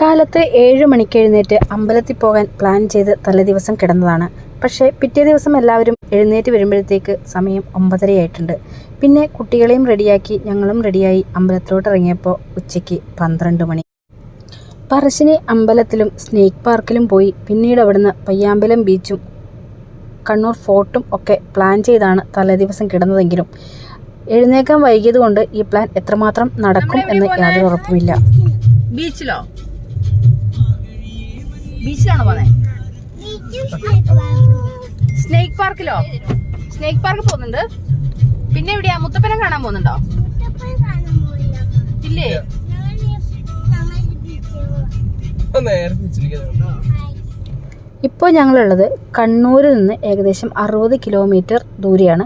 കാലത്ത് ഏഴ് മണിക്ക് എഴുന്നേറ്റ് അമ്പലത്തിൽ പോകാൻ പ്ലാൻ ചെയ്ത് തലേദിവസം കിടന്നതാണ്. പക്ഷേ പിറ്റേ ദിവസം എല്ലാവരും എഴുന്നേറ്റ് വരുമ്പോഴത്തേക്ക് സമയം ഒമ്പതരയായിട്ടുണ്ട്. പിന്നെ കുട്ടികളെയും റെഡിയാക്കി ഞങ്ങളും റെഡിയായി അമ്പലത്തിലോട്ട് ഇറങ്ങിയപ്പോൾ ഉച്ചയ്ക്ക് പന്ത്രണ്ട് മണി. പറശ്ശിനി അമ്പലത്തിലും സ്നേക്ക് പാർക്കിലും പോയി പിന്നീട് അവിടുന്ന് പയ്യാമ്പലം ബീച്ചും കണ്ണൂർ ഫോർട്ടും ഒക്കെ പ്ലാൻ ചെയ്താണ് തലേദിവസം കിടന്നതെങ്കിലും. എഴുന്നേക്കാൻ വൈകിയത് കൊണ്ട് ഈ പ്ലാൻ എത്രമാത്രം നടക്കും എന്ന് യാതൊരു ഉറപ്പുമില്ല. ബീച്ചിലോ? ബീച്ചിലാണോ പോന്നെ? സ്നേക്ക് പാർക്കിലോ സ്നേക്ക് പാർക്ക് പോകുന്നുണ്ട്. പിന്നെ എവിടെയാ? മുത്തപ്പനെ കാണാൻ പോകുന്നുണ്ടോ? ഇല്ലേ? ഇപ്പോൾ ഞങ്ങളുള്ളത് കണ്ണൂരിൽ നിന്ന് ഏകദേശം അറുപത് കിലോമീറ്റർ ദൂരെയാണ്.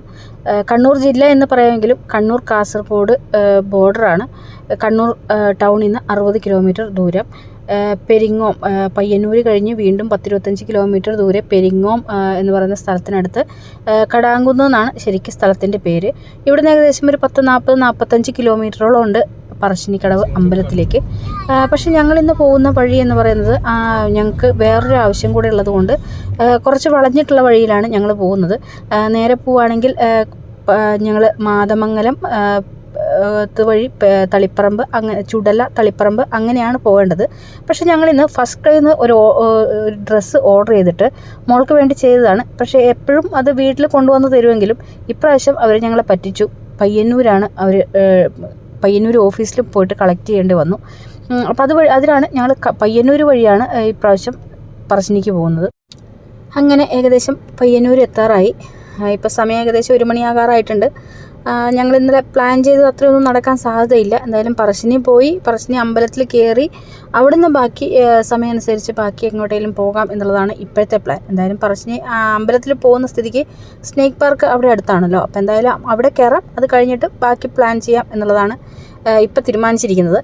കണ്ണൂർ ജില്ല എന്ന് പറയുമെങ്കിലും കണ്ണൂർ കാസർഗോഡ് ബോർഡറാണ്. കണ്ണൂർ ടൗണിൽ നിന്ന് അറുപത് കിലോമീറ്റർ ദൂരം. പെരിങ്ങോം പയ്യന്നൂർ കഴിഞ്ഞ് വീണ്ടും പത്തിരുപത്തഞ്ച് കിലോമീറ്റർ ദൂരെ പെരിങ്ങോം എന്ന് പറയുന്ന സ്ഥലത്തിനടുത്ത് കടാങ്കുന്ന് എന്നാണ് ശരിക്കും സ്ഥലത്തിന്റെ പേര്. ഇവിടുന്ന് ഏകദേശം ഒരു പത്ത് നാൽപ്പത് നാൽപ്പത്തഞ്ച് കിലോമീറ്ററോളം ഉണ്ട് പറശ്ശിനിക്കടവ് അമ്പലത്തിലേക്ക്. പക്ഷേ ഞങ്ങളിന്ന് പോകുന്ന വഴി എന്ന് പറയുന്നത് ഞങ്ങൾക്ക് വേറൊരു ആവശ്യം കൂടെ ഉള്ളതുകൊണ്ട് കുറച്ച് വളഞ്ഞിട്ടുള്ള വഴിയിലാണ് ഞങ്ങൾ പോകുന്നത്. നേരെ പോവുകയാണെങ്കിൽ ഞങ്ങൾ മാതമംഗലം വഴി തളിപ്പറമ്പ് അങ്ങനെ ചുടല തളിപ്പറമ്പ് അങ്ങനെയാണ് പോകേണ്ടത്. പക്ഷേ ഞങ്ങളിന്ന് ഫസ്റ്റ് ടൈം ഒരു ഡ്രസ്സ് ഓർഡർ ചെയ്തിട്ട് മോൾക്ക് വേണ്ടി ചെയ്തതാണ്. പക്ഷേ എപ്പോഴും അത് വീട്ടിൽ കൊണ്ടുവന്ന് തരുമെങ്കിലും ഇപ്രാവശ്യം അവർ ഞങ്ങളെ പറ്റിച്ചു. പയ്യന്നൂരാണ് അവർ പയ്യന്നൂർ ഓഫീസിൽ പോയിട്ട് കളക്ട് ചെയ്യേണ്ടി വന്നു. അപ്പോൾ അത് അതിലാണ് ഞങ്ങൾ പയ്യന്നൂർ വഴിയാണ് ഇപ്രാവശ്യം പറശ്ശിനിക്ക് പോകുന്നത്. അങ്ങനെ ഏകദേശം പയ്യന്നൂർ എത്താറായി. ഇപ്പോൾ സമയം ഏകദേശം ഒരു മണിയാകാറായിട്ടുണ്ട്. ഞങ്ങൾ ഇന്നലെ പ്ലാൻ ചെയ്തത് അത്രയൊന്നും നടക്കാൻ സാധ്യതയില്ല. എന്തായാലും പറശ്ശിനി പോയി പറശ്ശിനി അമ്പലത്തിൽ കയറി അവിടുന്ന് ബാക്കി സമയമനുസരിച്ച് ബാക്കി എങ്ങോട്ടേലും പോകാം എന്നുള്ളതാണ് ഇപ്പോഴത്തെ പ്ലാൻ എന്തായാലും പറശ്ശിനി അമ്പലത്തിൽ പോകുന്ന സ്ഥിതിക്ക് സ്നേക്ക് പാർക്ക് അവിടെ അടുത്താണല്ലോ. അപ്പോൾ എന്തായാലും അവിടെ കയറാം. അത് കഴിഞ്ഞിട്ട് ബാക്കി പ്ലാൻ ചെയ്യാം എന്നുള്ളതാണ് ഇപ്പോൾ തീരുമാനിച്ചിരിക്കുന്നത്.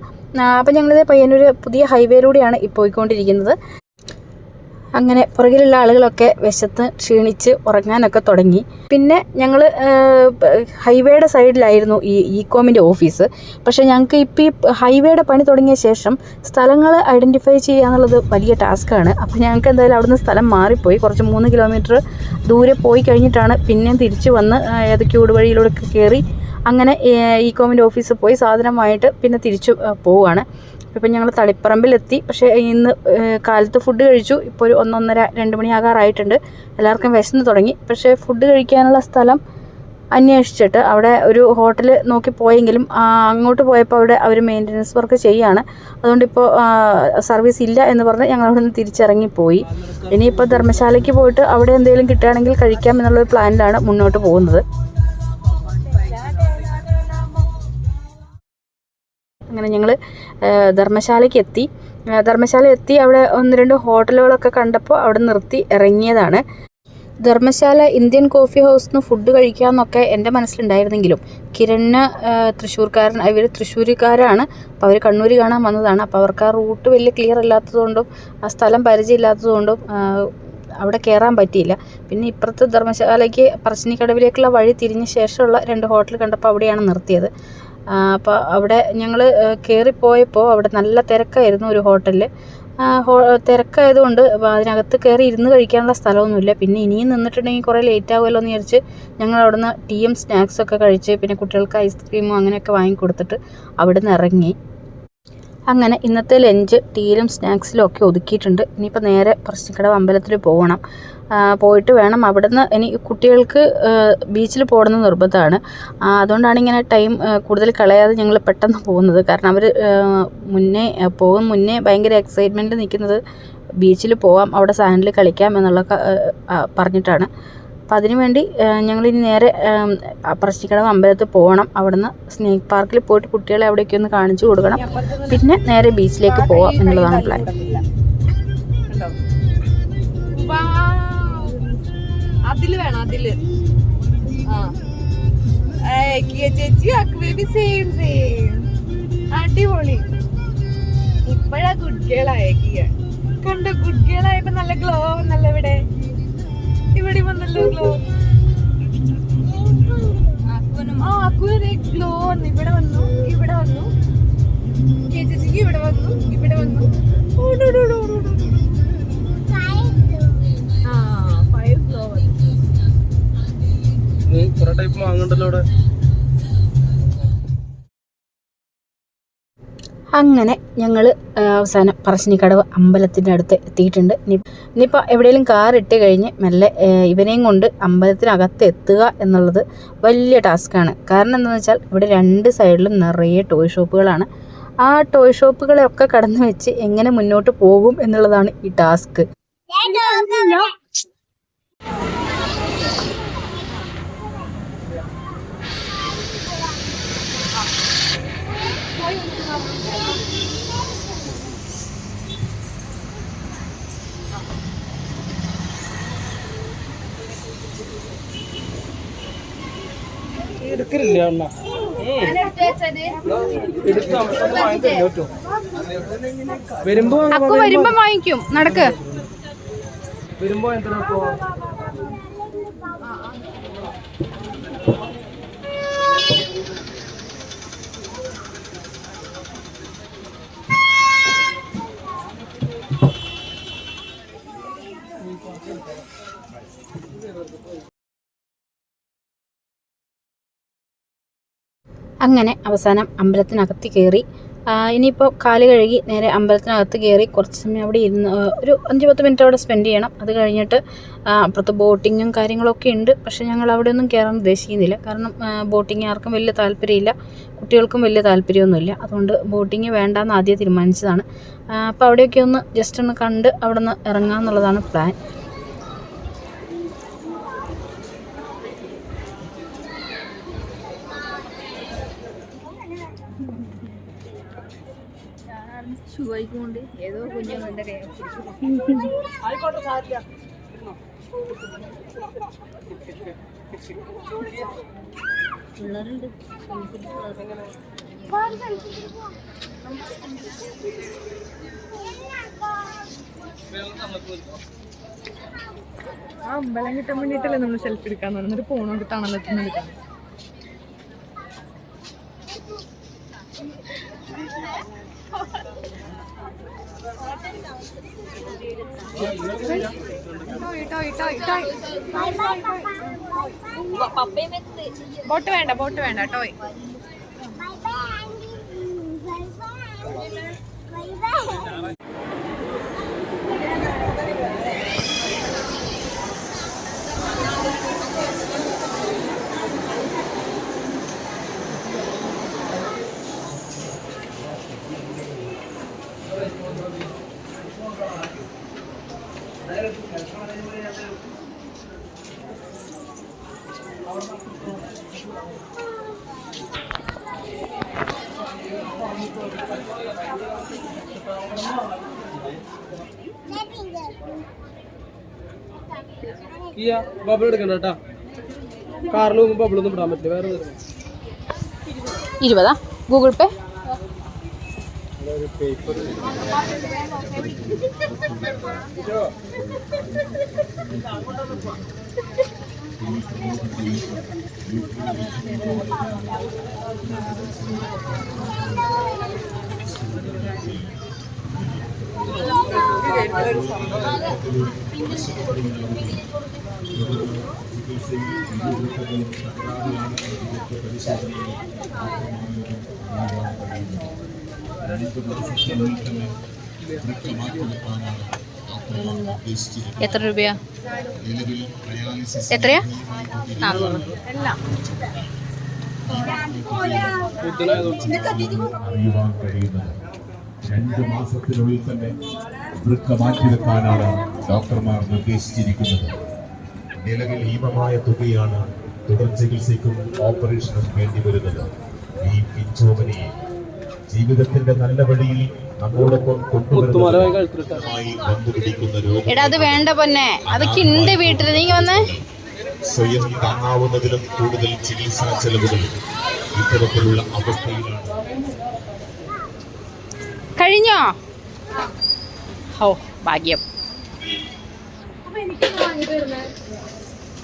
അപ്പോൾ ഞങ്ങളിത് പയ്യന്നൂർ പുതിയ ഹൈവേയിലൂടെയാണ് ഇപ്പോൾ പോയിക്കൊണ്ടിരിക്കുന്നത് അങ്ങനെ പുറകിലുള്ള ആളുകളൊക്കെ വിശത്ത് ക്ഷീണിച്ച് ഉറങ്ങാനൊക്കെ തുടങ്ങി. പിന്നെ ഞങ്ങൾ ഹൈവേയുടെ സൈഡിലായിരുന്നു ഈ ഇകോമിന്റെ ഓഫീസ്. പക്ഷേ ഞങ്ങൾക്ക് ഇപ്പോൾ ഈ ഹൈവേയുടെ പണി തുടങ്ങിയ ശേഷം സ്ഥലങ്ങൾ ഐഡന്റിഫൈ ചെയ്യുക എന്നുള്ളത് വലിയ ടാസ്ക്കാണ്. അപ്പോൾ ഞങ്ങൾക്ക് എന്തായാലും അവിടുന്ന് സ്ഥലം മാറിപ്പോയി. കുറച്ച് മൂന്ന് കിലോമീറ്റർ ദൂരെ പോയി കഴിഞ്ഞിട്ടാണ് പിന്നെയും തിരിച്ചു വന്ന് ഏതൊക്കെ ഊടുവഴിയിലൂടെ കയറി അങ്ങനെ ഇകോമിന്റെ ഓഫീസിൽ പോയി സാധനമായിട്ട് പിന്നെ തിരിച്ചു പോവുകയാണ്. ഇപ്പം ഞങ്ങൾ തളിപ്പറമ്പിലെത്തി. പക്ഷേ ഇന്ന് കാലത്ത് ഫുഡ് കഴിച്ചു. ഇപ്പോൾ ഒരു ഒന്നൊന്നര രണ്ട് മണിയാകാറായിട്ടുണ്ട്. എല്ലാവർക്കും വിശന്ന് തുടങ്ങി. പക്ഷേ ഫുഡ് കഴിക്കാനുള്ള സ്ഥലം അന്വേഷിച്ചിട്ട് അവിടെ ഒരു ഹോട്ടൽ നോക്കി പോയെങ്കിലും അങ്ങോട്ട് പോയപ്പോൾ അവിടെ അവർ മെയിന്റനൻസ് വർക്ക് ചെയ്യുകയാണ് അതുകൊണ്ടിപ്പോൾ സർവീസ് ഇല്ല എന്ന് പറഞ്ഞ് ഞങ്ങൾ അവിടെ നിന്ന് തിരിച്ചിറങ്ങിപ്പോയി. ഇനിയിപ്പോൾ ധർമ്മശാലയ്ക്ക് പോയിട്ട് അവിടെ എന്തെങ്കിലും കിട്ടുകയാണെങ്കിൽ കഴിക്കാം എന്നുള്ളൊരു പ്ലാനിലാണ് മുന്നോട്ട് പോകുന്നത്. അങ്ങനെ ഞങ്ങൾ ധർമ്മശാലയ്ക്ക് എത്തി. ധർമ്മശാല എത്തി. അവിടെ ഒന്ന് രണ്ട് ഹോട്ടലുകളൊക്കെ കണ്ടപ്പോൾ അവിടെ നിർത്തി ഇറങ്ങിയതാണ്. ധർമ്മശാല ഇന്ത്യൻ കോഫി ഹൗസിൽ നിന്ന് ഫുഡ് കഴിക്കാമെന്നൊക്കെ എന്റെ മനസ്സിലുണ്ടായിരുന്നെങ്കിലും കിരണ് തൃശ്ശൂർക്കാരൻ ഇവർ തൃശ്ശൂരുകാരാണ്. അപ്പോൾ അവർ കണ്ണൂർ കാണാൻ വന്നതാണ്. അപ്പോൾ അവർക്ക് ആ റൂട്ട് വലിയ ക്ലിയർ അല്ലാത്തതുകൊണ്ടും ആ സ്ഥലം പരിചയമില്ലാത്തതുകൊണ്ടും അവിടെ കയറാൻ പറ്റിയില്ല. പിന്നെ ഇപ്പുറത്ത് ധർമ്മശാലയ്ക്ക് പറശ്ശിനിക്കടവിലേക്കുള്ള വഴി തിരിഞ്ഞ ശേഷമുള്ള രണ്ട് ഹോട്ടൽ കണ്ടപ്പോൾ അവിടെയാണ് നിർത്തിയത്. അപ്പോൾ അവിടെ ഞങ്ങൾ കയറിപ്പോയപ്പോൾ അവിടെ നല്ല തിരക്കായിരുന്നു ഒരു ഹോട്ടലിൽ തിരക്കായതുകൊണ്ട് അതിനകത്ത് കയറി ഇരുന്ന് കഴിക്കാനുള്ള സ്ഥലമൊന്നുമില്ല. പിന്നെ ഇനിയും നിന്നിട്ടുണ്ടെങ്കിൽ കുറേ ലേറ്റ് ആകുമല്ലോ എന്ന് വിചാരിച്ച് ഞങ്ങൾ അവിടുന്ന് ടീയും സ്നാക്സൊക്കെ കഴിച്ച് പിന്നെ കുട്ടികൾക്ക് ഐസ്ക്രീമും അങ്ങനെയൊക്കെ വാങ്ങിക്കൊടുത്തിട്ട് നിന്ന് ഇറങ്ങി. അങ്ങനെ ഇന്നത്തെ ലഞ്ച് ടീയിലും സ്നാക്സിലും ഒക്കെ ഒതുക്കിയിട്ടുണ്ട്. ഇനിയിപ്പോൾ നേരെ പ്രശ്നക്കടവ് അമ്പലത്തിൽ പോകണം പോയിട്ട് വേണം. അവിടുന്ന് ഇനി കുട്ടികൾക്ക് ബീച്ചിൽ പോകണമെന്ന് നിർബന്ധമാണ്. അതുകൊണ്ടാണ് ഇങ്ങനെ ടൈം കൂടുതൽ കളയാതെ ഞങ്ങൾ പെട്ടെന്ന് പോകുന്നത്. കാരണം അവർ മുന്നേ പോകും മുന്നേ ഭയങ്കര എക്സൈറ്റ്മെന്റ് നിൽക്കുന്നത് ബീച്ചിൽ പോവാം അവിടെ സാൻഡിൽ കളിക്കാം എന്നുള്ള പറഞ്ഞിട്ടാണ്. അപ്പം അതിനുവേണ്ടി ഞങ്ങളിനി നേരെ പറശ്ശിക്കടവ് അമ്പലത്തിൽ പോകണം. അവിടുന്ന് സ്നേക്ക് പാർക്കിൽ പോയിട്ട് കുട്ടികളെ അവിടേക്ക് ഒന്ന് കാണിച്ചു കൊടുക്കണം. പിന്നെ നേരെ ബീച്ചിലേക്ക് പോവാം എന്നുള്ളതാണ് പ്ലാൻ അടിപൊളി. ഇപ്പഴാ ഗുഡ് ഗേൾ ആയ കണ്ടോ ഗുഡ് ഗേൾ ആയപ്പോ നല്ല ഗ്ലോ നല്ല ഇവിടെ. ഇവിടെ വന്നല്ലോ ഗ്ലോ ആ അക്കുവിന് ഗ്ലോ വന്നു. ഇവിടെ വന്നു ഇവിടെ വന്നു. കെ ഇവിടെ വന്നു ഇവിടെ വന്നു. ആ ഫൈവ് ഗ്ലോ വന്നു. നീ കുറെ ടൈപ്പ് വാങ്ങണ്ടല്ലോ ഇവിടെ. അങ്ങനെ ഞങ്ങൾ അവസാനം പറശ്ശിനിക്കടവ് അമ്പലത്തിന്റെ അടുത്ത് എത്തിയിട്ടുണ്ട്. ഇനി ഇനിയിപ്പോൾ എവിടെയെങ്കിലും കാർ ഇട്ട് കഴിഞ്ഞ് മെല്ലെ ഇവനെയും കൊണ്ട് അമ്പലത്തിനകത്ത് എത്തുക എന്നുള്ളത് വലിയ ടാസ്ക്കാണ് കാരണം എന്താണെന്ന് വെച്ചാൽ ഇവിടെ രണ്ട് സൈഡിലും നിറയെ ടോയ് ഷോപ്പുകളാണ് ആ ടോയ് ഷോപ്പുകളെയൊക്കെ കടന്നു വെച്ച് എങ്ങനെ മുന്നോട്ട് പോകും എന്നുള്ളതാണ് ഈ ടാസ്ക് എടുക്കലില്ല വരുമ്പോ വരുമ്പോ വാങ്ങിക്കും. നടക്ക്. വരുമ്പോ എന്തിനാ അങ്ങനെ അവസാനം അമ്പലത്തിനകത്ത് കയറി. ഇനിയിപ്പോൾ കാൽ കഴുകി നേരെ അമ്പലത്തിനകത്ത് കയറി കുറച്ച് സമയം അവിടെ ഇരുന്ന് ഒരു അഞ്ച് പത്ത് മിനിറ്റ് അവിടെ സ്പെൻഡ് ചെയ്യണം. അത് കഴിഞ്ഞിട്ട് അപ്പുറത്ത് ബോട്ടിങ്ങും കാര്യങ്ങളൊക്കെ ഉണ്ട്. പക്ഷേ ഞങ്ങൾ അവിടെ ഒന്നും കയറാൻ ഉദ്ദേശിക്കുന്നില്ല. കാരണം ബോട്ടിങ് ആർക്കും വലിയ താല്പര്യമില്ല. കുട്ടികൾക്കും വലിയ താല്പര്യമൊന്നുമില്ല. അതുകൊണ്ട് ബോട്ടിങ് വേണ്ടാന്ന് ആദ്യം തീരുമാനിച്ചതാണ്. അപ്പോൾ അവിടെയൊക്കെ ഒന്ന് ജസ്റ്റ് ഒന്ന് കണ്ട് അവിടെ നിന്ന് ഇറങ്ങാമെന്നുള്ളതാണ് പ്ലാൻ ഏതോ കുഞ്ഞുങ്ങളുടെ പിള്ളേരുണ്ട്. ആ അമ്പലം കിട്ടാൻ വേണ്ടിട്ടല്ലേ നമ്മൾ സെൽഫി എടുക്കാൻ എന്നിട്ട് പോണോണ്ട് തണലത്ത് നിന്ന് എടുക്കാൻ ബോട്ട് വേണ്ട ബോട്ട് വേണ്ട ടോയ്. കേട്ടാ. കാറിൽ പോകുമ്പോൾ ബബിളൊന്നും വിടാൻ പറ്റില്ല. വേറെ ഇരുപതാ? Google pay Let it be. Put it in. Thank you. എത്ര രൂപയാ? എത്രയാ? നാന്നൂറ് രണ്ട് മാസത്തിനുള്ളിൽ തന്നെ വൃക്ക മാറ്റിവെക്കാനാണ് ഡോക്ടർമാർ നിർദ്ദേശിച്ചിരിക്കുന്നത് നിലവിൽ ഹീമമായ തുകയാണ് തുടർ ചികിത്സയ്ക്കും ഓപ്പറേഷനും വേണ്ടി വരുന്നത് ഈ പിഞ്ചോമനിയെ ജീവിതത്തിന്റെ നല്ല വഴിയിൽ എടാ അത് വേണ്ട പൊന്നെ. അതൊക്കെ ഉണ്ട് വീട്ടിൽ നീ വന്ന്. സ്വയം താങ്ങാവുന്നതിലും കൂടുതൽ ചികിത്സാ ചെലവുകൾ ഇത്തരത്തിലുള്ള അവസ്ഥയിലാണ്. കഴിഞ്ഞോ? ഹോ ഭാഗ്യം.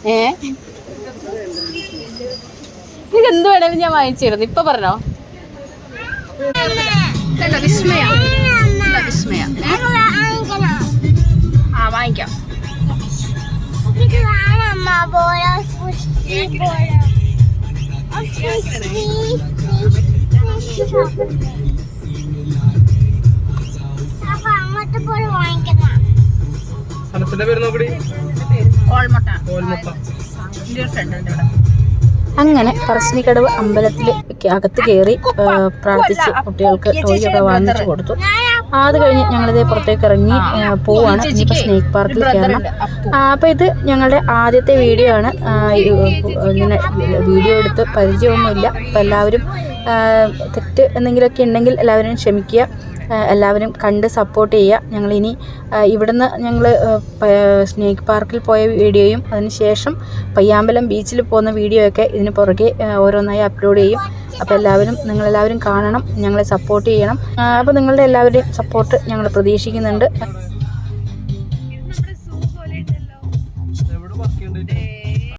ഏ? നിനക്ക് എന്ത് വേണേലും ഞാൻ വാങ്ങിച്ചിരുന്നു ഇപ്പൊ പറഞ്ഞോ? ഇതല്ല വിസ്മയ? ഇല്ല വിസ്മയ? ആ വാങ്ങിക്കാം. സ്ഥലത്തിന്റെ പേര് നോക്കടി. കോൾമുട്ട. കോൾമുട്ട. ഇന്ത്യൻ ഫ്രണ്ട് ഉണ്ട് ഇവിടെ. അങ്ങനെ പറശ്ശിനിക്കടവ് അമ്പലത്തിൽ അകത്ത് കയറി പ്രാർത്ഥിച്ച് കുട്ടികൾക്ക് ടോയ് ഒക്കെ വാങ്ങിച്ചു കൊടുത്തു. അത് കഴിഞ്ഞ് ഞങ്ങളിതേ പുറത്തേക്ക് ഇറങ്ങി പോവാണ്. ഇനിയിപ്പോൾ സ്നേക്ക് പാർക്കിൽ കയറണം. അപ്പോൾ ഇത് ഞങ്ങളുടെ ആദ്യത്തെ വീഡിയോ ആണ്. ഇങ്ങനെ വീഡിയോ എടുത്ത് പരിചയമൊന്നുമില്ല. അപ്പോൾ എല്ലാവരും തെറ്റ് എന്തെങ്കിലുമൊക്കെ ഉണ്ടെങ്കിൽ എല്ലാവരും ക്ഷമിക്കുക. എല്ലാവരും കണ്ട് സപ്പോർട്ട് ചെയ്യുക. ഞങ്ങളിനി ഇവിടുന്ന് ഞങ്ങൾ സ്നേക്ക് പാർക്കിൽ പോയ വീഡിയോയും അതിനുശേഷം പയ്യാമ്പലം ബീച്ചിൽ പോകുന്ന വീഡിയോ ഒക്കെ ഇതിന് പുറകെ ഓരോന്നായി അപ്ലോഡ് ചെയ്യും. അപ്പോൾ എല്ലാവരും നിങ്ങളെല്ലാവരും കാണണം ഞങ്ങളെ സപ്പോർട്ട് ചെയ്യണം. അപ്പോൾ നിങ്ങളുടെ എല്ലാവരുടെയും സപ്പോർട്ട് ഞങ്ങൾ പ്രതീക്ഷിക്കുന്നുണ്ട്.